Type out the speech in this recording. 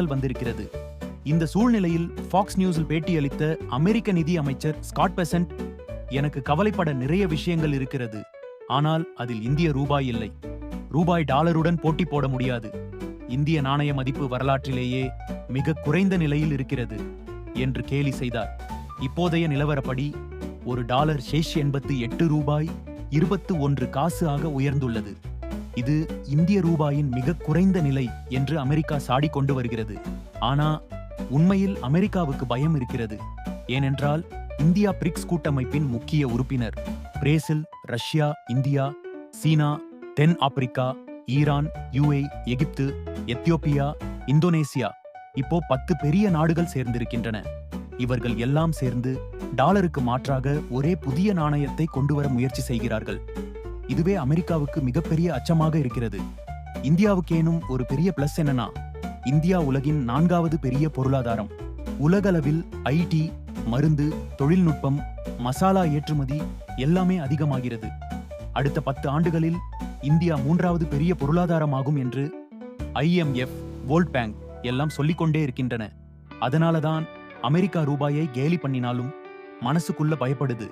மின்னல் வந்திருக்கிறது. இந்த சூழ்நிலையில் ஃபாக்ஸ் நியூஸில் பேட்டியளித்த அமெரிக்க நிதி அமைச்சர் ஸ்காட் பெசன்ட் எனக்கு கவலைப்பட நிறைய விஷயங்கள் இருக்கிறது. ஆனால் அதில் இந்திய ரூபாய் இல்லை. ரூபாய் டாலருடன் போட்டி போட முடியாது. இந்திய நாணய மதிப்பு வரலாற்றிலேயே மிக குறைந்த நிலையில் இருக்கிறது என்று கேலி செய்தார். இப்போதைய நிலவரப்படி ஒரு டாலர் ஷேஷ் எண்பத்து எட்டு ரூபாய் இருபத்து ஒன்று காசு ஆக உயர்ந்துள்ளது. இது இந்திய ரூபாயின் மிக குறைந்த நிலை என்று அமெரிக்கா சாடிக்கொண்டு வருகிறது. ஆனா உண்மையில் அமெரிக்காவுக்கு பயம் இருக்கிறது. ஏனென்றால் இந்தியா பிரிக்ஸ் கூட்டமைப்பின் முக்கிய உறுப்பினர். பிரேசில் ரஷ்யா இந்தியா சீனா தென் Africa Iran UAE Egypt Ethiopia Indonesia இப்போ பத்து பெரிய நாடுகள் சேர்ந்திருக்கின்றன. இவர்கள் எல்லாம் சேர்ந்து டாலருக்கு மாற்றாக ஒரே புதிய நாணயத்தை கொண்டு வர முயற்சி செய்கிறார்கள். இதுவே அமெரிக்காவுக்கு மிகப்பெரிய அச்சமாக இருக்கிறது. இந்தியாவுக்கேனும் ஒரு பெரிய பிளஸ் என்னன்னா இந்தியா உலகின் நான்காவது பெரிய பொருளாதாரம். உலகளவில் ஐடி மருந்து தொழில்நுட்பம் மசாலா ஏற்றுமதி எல்லாமே அதிகமாகிறது. அடுத்த பத்து ஆண்டுகளில் இந்தியா மூன்றாவது பெரிய பொருளாதாரமாகும் என்று ஐஎம்எஃப் வேர்ல்ட் பேங்க் எல்லாம் சொல்லிக்கொண்டே இருக்கின்றன. அதனாலதான் அமெரிக்கா ரூபாயை கேலி பண்ணினாலும் மனசுக்குள்ள பயப்படுது.